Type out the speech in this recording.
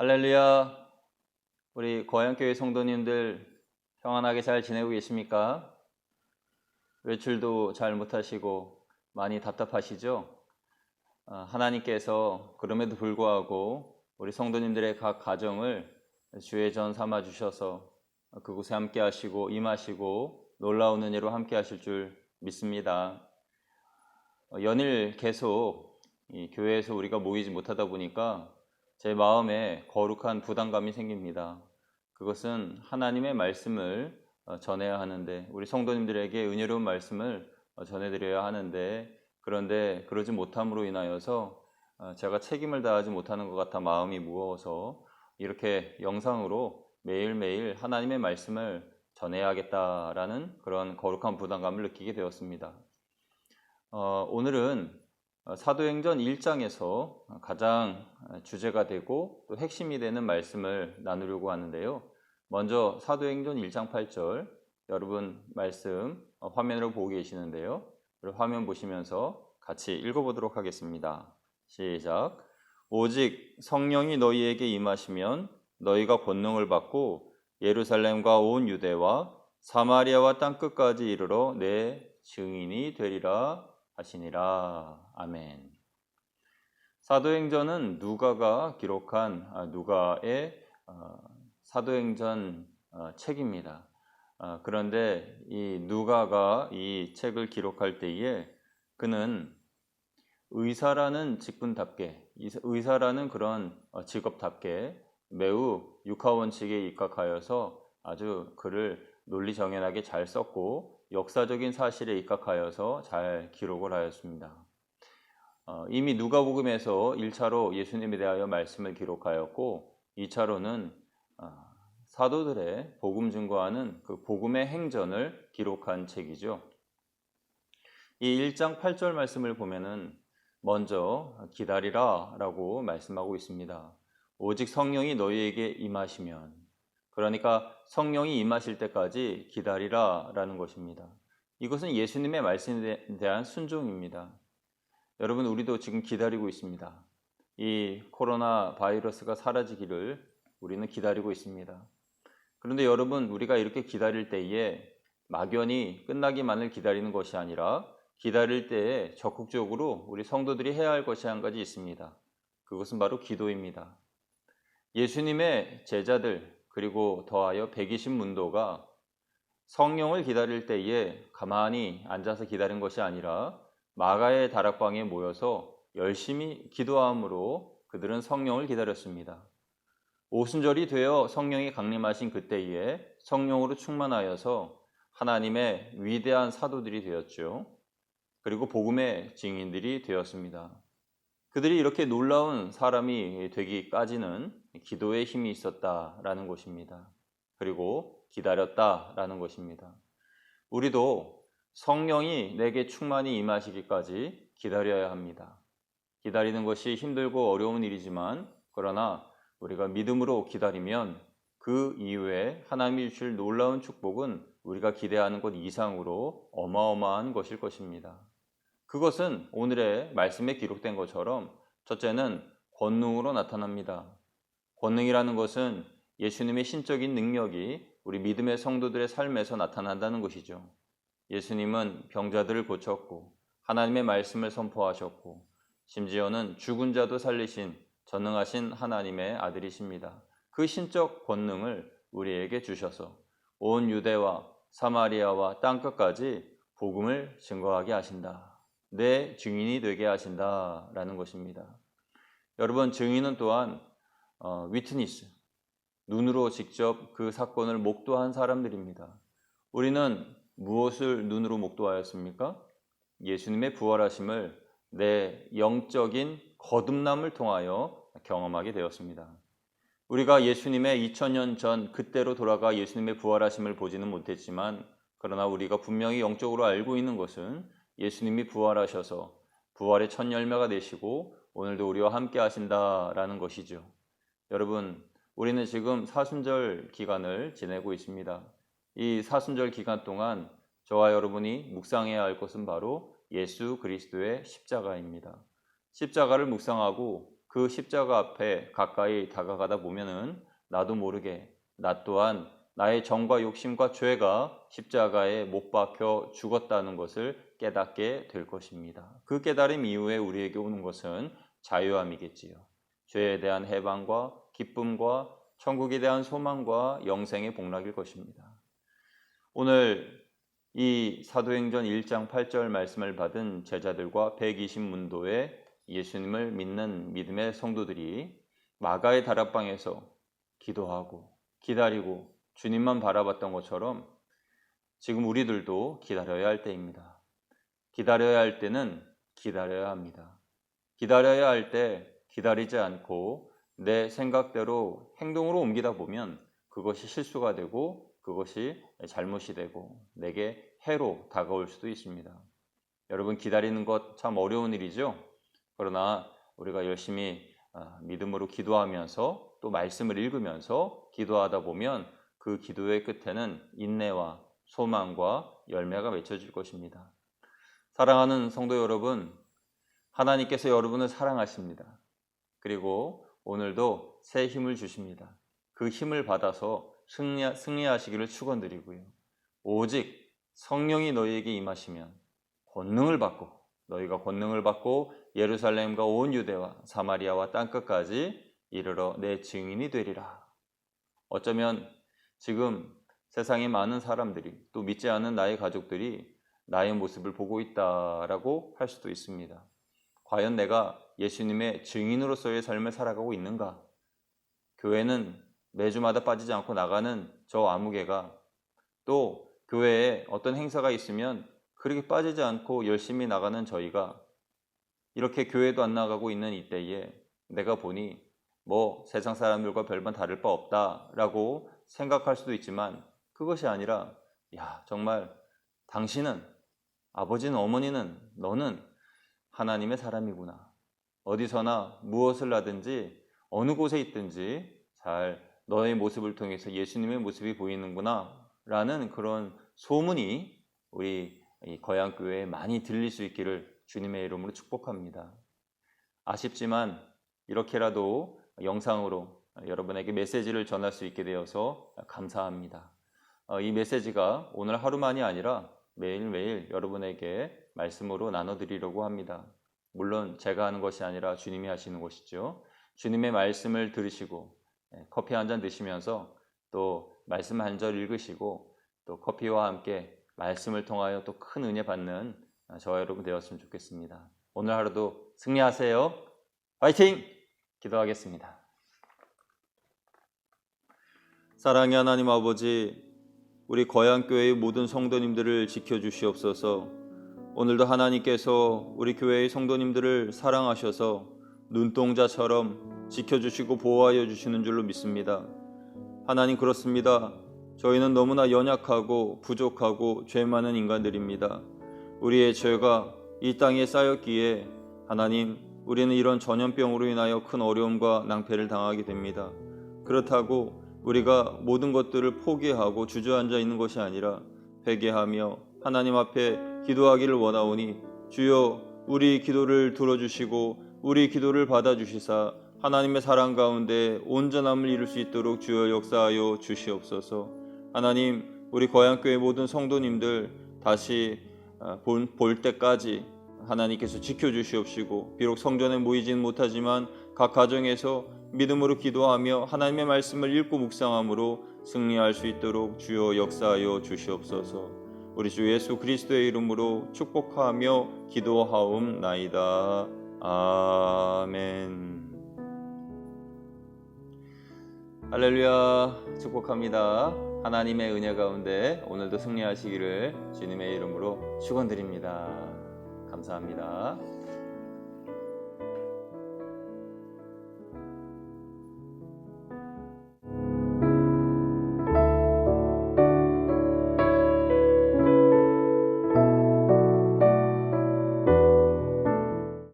할렐루야. 우리 거양교회 성도님들 평안하게 잘 지내고 계십니까? 외출도 잘 못하시고 많이 답답하시죠? 아, 하나님께서 그럼에도 불구하고 우리 성도님들의 각 가정을 주의 전 삼아 주셔서 그곳에 함께 하시고 임하시고 놀라운 은혜로 함께 하실 줄 믿습니다. 어, 연일 계속 이 교회에서 우리가 모이지 못하다 보니까 제 마음에 거룩한 부담감이 생깁니다. 그것은 하나님의 말씀을 어, 전해야 하는데 우리 성도님들에게 은혜로운 말씀을 어, 전해드려야 하는데 그런데 그러지 못함으로 인하여서 어, 제가 책임을 다하지 못하는 것 같아 마음이 무거워서 이렇게 영상으로 매일매일 하나님의 말씀을 전해야겠다라는 그런 거룩한 부담감을 느끼게 되었습니다. 어, 오늘은 사도행전 1장에서 가장 주제가 되고 또 핵심이 되는 말씀을 나누려고 하는데요. 먼저 사도행전 1장 8절 여러분 말씀 화면으로 보고 계시는데요. 화면 보시면서 같이 읽어보도록 하겠습니다. 시작. 오직 성령이 너희에게 임하시면 너희가 권능을 받고 예루살렘과 온 유대와 사마리아와 땅 끝까지 이르러 내 증인이 되리라 하시니라. 아멘. 사도행전은 누가가 기록한 아, 누가의 어, 사도행전 어, 책입니다. 어, 그런데 이 누가가 이 책을 기록할 때에 그는 의사라는 직분답게 의사라는 그런 직업답게 매우 육하원칙에 입각하여서 아주 글을 논리 정연하게 잘 썼고 역사적인 사실에 입각하여서 잘 기록을 하였습니다. 어, 이미 누가복음에서 1차로 예수님에 대하여 말씀을 기록하였고 2차로는 어, 사도들의 복음 증거하는 그 복음의 행전을 기록한 책이죠. 이 1장 8절 말씀을 보면은 먼저 기다리라 라고 말씀하고 있습니다. 오직 성령이 너희에게 임하시면 그러니까 성령이 임하실 때까지 기다리라 라는 것입니다. 이것은 예수님의 말씀에 대한 순종입니다. 여러분, 우리도 지금 기다리고 있습니다. 이 코로나 바이러스가 사라지기를 우리는 기다리고 있습니다. 그런데 여러분, 우리가 이렇게 기다릴 때에 막연히 끝나기만을 기다리는 것이 아니라 기다릴 때에 적극적으로 우리 성도들이 해야 할 것이 한 가지 있습니다. 그것은 바로 기도입니다. 예수님의 제자들, 그리고 더하여 120문도가 성령을 기다릴 때에 가만히 앉아서 기다린 것이 아니라 마가의 다락방에 모여서 열심히 기도함으로 그들은 성령을 기다렸습니다. 오순절이 되어 성령이 강림하신 그때에 성령으로 충만하여서 하나님의 위대한 사도들이 되었죠. 그리고 복음의 증인들이 되었습니다. 그들이 이렇게 놀라운 사람이 되기까지는 기도의 힘이 있었다라는 것입니다. 그리고 기다렸다라는 것입니다. 우리도 성령이 내게 충만히 임하시기까지 기다려야 합니다. 기다리는 것이 힘들고 어려운 일이지만 그러나 우리가 믿음으로 기다리면 그 이후에 하나님이 주실 놀라운 축복은 우리가 기대하는 것 이상으로 어마어마한 것일 것입니다. 그것은 오늘의 말씀에 기록된 것처럼 첫째는 권능으로 나타납니다. 권능이라는 것은 예수님의 신적인 능력이 우리 믿음의 성도들의 삶에서 나타난다는 것이죠. 예수님은 병자들을 고쳤고 하나님의 말씀을 선포하셨고 심지어는 죽은 자도 살리신 전능하신 하나님의 아들이십니다. 그 신적 권능을 우리에게 주셔서 온 유대와 사마리아와 땅 끝까지 복음을 증거하게 하신다. 내 증인이 되게 하신다라는 것입니다. 여러분 증인은 또한 어, 위트니스 눈으로 직접 그 사건을 목도한 사람들입니다. 우리는 무엇을 눈으로 목도하였습니까? 예수님의 부활하심을 내 영적인 거듭남을 통하여 경험하게 되었습니다. 우리가 예수님의 2000년 전 그때로 돌아가 예수님의 부활하심을 보지는 못했지만 그러나 우리가 분명히 영적으로 알고 있는 것은 예수님이 부활하셔서 부활의 첫 열매가 되시고 오늘도 우리와 함께 하신다라는 것이죠. 여러분, 우리는 지금 사순절 기간을 지내고 있습니다. 이 사순절 기간 동안 저와 여러분이 묵상해야 할 것은 바로 예수 그리스도의 십자가입니다. 십자가를 묵상하고 그 십자가 앞에 가까이 다가가다 보면은 나도 모르게 나 또한 나의 정과 욕심과 죄가 십자가에 못 박혀 죽었다는 것을 깨닫게 될 것입니다. 그 깨달음 이후에 우리에게 오는 것은 자유함이겠지요. 죄에 대한 해방과 기쁨과 천국에 대한 소망과 영생의 복락일 것입니다. 오늘 이 사도행전 1장 8절 말씀을 받은 제자들과 120문도의 예수님을 믿는 믿음의 성도들이 마가의 다락방에서 기도하고 기다리고 주님만 바라봤던 것처럼 지금 우리들도 기다려야 할 때입니다. 기다려야 할 때는 기다려야 합니다. 기다려야 할 때 기다리지 않고 내 생각대로 행동으로 옮기다 보면 그것이 실수가 되고 그것이 잘못이 되고 내게 해로 다가올 수도 있습니다. 여러분 기다리는 것 참 어려운 일이죠. 그러나 우리가 열심히 아, 믿음으로 기도하면서 또 말씀을 읽으면서 기도하다 보면 그 기도의 끝에는 인내와 소망과 열매가 맺혀질 것입니다. 사랑하는 성도 여러분, 하나님께서 여러분을 사랑하십니다. 그리고 오늘도 새 힘을 주십니다. 그 힘을 받아서 승리, 승리하시기를 축원드리고요. 오직 성령이 너희에게 임하시면 권능을 받고 너희가 권능을 받고 예루살렘과 온 유대와 사마리아와 땅 끝까지 이르러 내 증인이 되리라. 어쩌면 지금 세상의 많은 사람들이 또 믿지 않은 나의 가족들이 나의 모습을 보고 있다라고 할 수도 있습니다. 과연 내가 예수님의 증인으로서의 삶을 살아가고 있는가? 교회는 매주마다 빠지지 않고 나가는 저 아무개가 또 교회에 어떤 행사가 있으면 그렇게 빠지지 않고 열심히 나가는 저희가 이렇게 교회도 안 나가고 있는 이때에 내가 보니 뭐 세상 사람들과 별반 다를 바 없다라고 생각할 수도 있지만 그것이 아니라 야 정말 당신은 아버지는 어머니는 너는 하나님의 사람이구나 어디서나 무엇을 하든지 어느 곳에 있든지 잘 너의 모습을 통해서 예수님의 모습이 보이는구나 라는 그런 소문이 우리 거양교회에 많이 들릴 수 있기를 주님의 이름으로 축복합니다. 아쉽지만 이렇게라도 영상으로 여러분에게 메시지를 전할 수 있게 되어서 감사합니다. 어, 이 메시지가 오늘 하루만이 아니라 매일매일 여러분에게 말씀으로 나눠드리려고 합니다. 물론 제가 하는 것이 아니라 주님이 하시는 것이죠. 주님의 말씀을 들으시고 예, 커피 한 잔 드시면서 또 말씀 한 절 읽으시고 또 커피와 함께 말씀을 통하여 또 큰 은혜 받는 저와 여러분 되었으면 좋겠습니다. 오늘 하루도 승리하세요. 화이팅! 기도하겠습니다. 사랑의 하나님 아버지, 우리 거양교회의 모든 성도님들을 지켜주시옵소서. 오늘도 하나님께서 우리 교회의 성도님들을 사랑하셔서 눈동자처럼 지켜주시고 보호하여 주시는 줄로 믿습니다. 하나님 그렇습니다. 저희는 너무나 연약하고 부족하고 죄 많은 인간들입니다. 우리의 죄가 이 땅에 쌓였기에 하나님 우리는 이런 전염병으로 인하여 큰 어려움과 낭패를 당하게 됩니다. 그렇다고 우리가 모든 것들을 포기하고 주저앉아 있는 것이 아니라 회개하며 하나님 앞에 기도하기를 원하오니 주여 우리 기도를 들어주시고 우리 기도를 받아주시사 하나님의 사랑 가운데 온전함을 이룰 수 있도록 주여 역사하여 주시옵소서. 하나님 우리 거양교회 모든 성도님들 다시 아, 볼 때까지 하나님께서 지켜주시옵시고 비록 성전에 모이지는 못하지만 각 가정에서 믿음으로 기도하며 하나님의 말씀을 읽고 묵상함으로 승리할 수 있도록 주여 역사하여 주시옵소서. 우리 주 예수 그리스도의 이름으로 축복하며 기도하옵나이다. 아멘. 할렐루야 축복합니다. 하나님의 은혜 가운데 오늘도 승리하시기를 주님의 이름으로 축원드립니다. 감사합니다.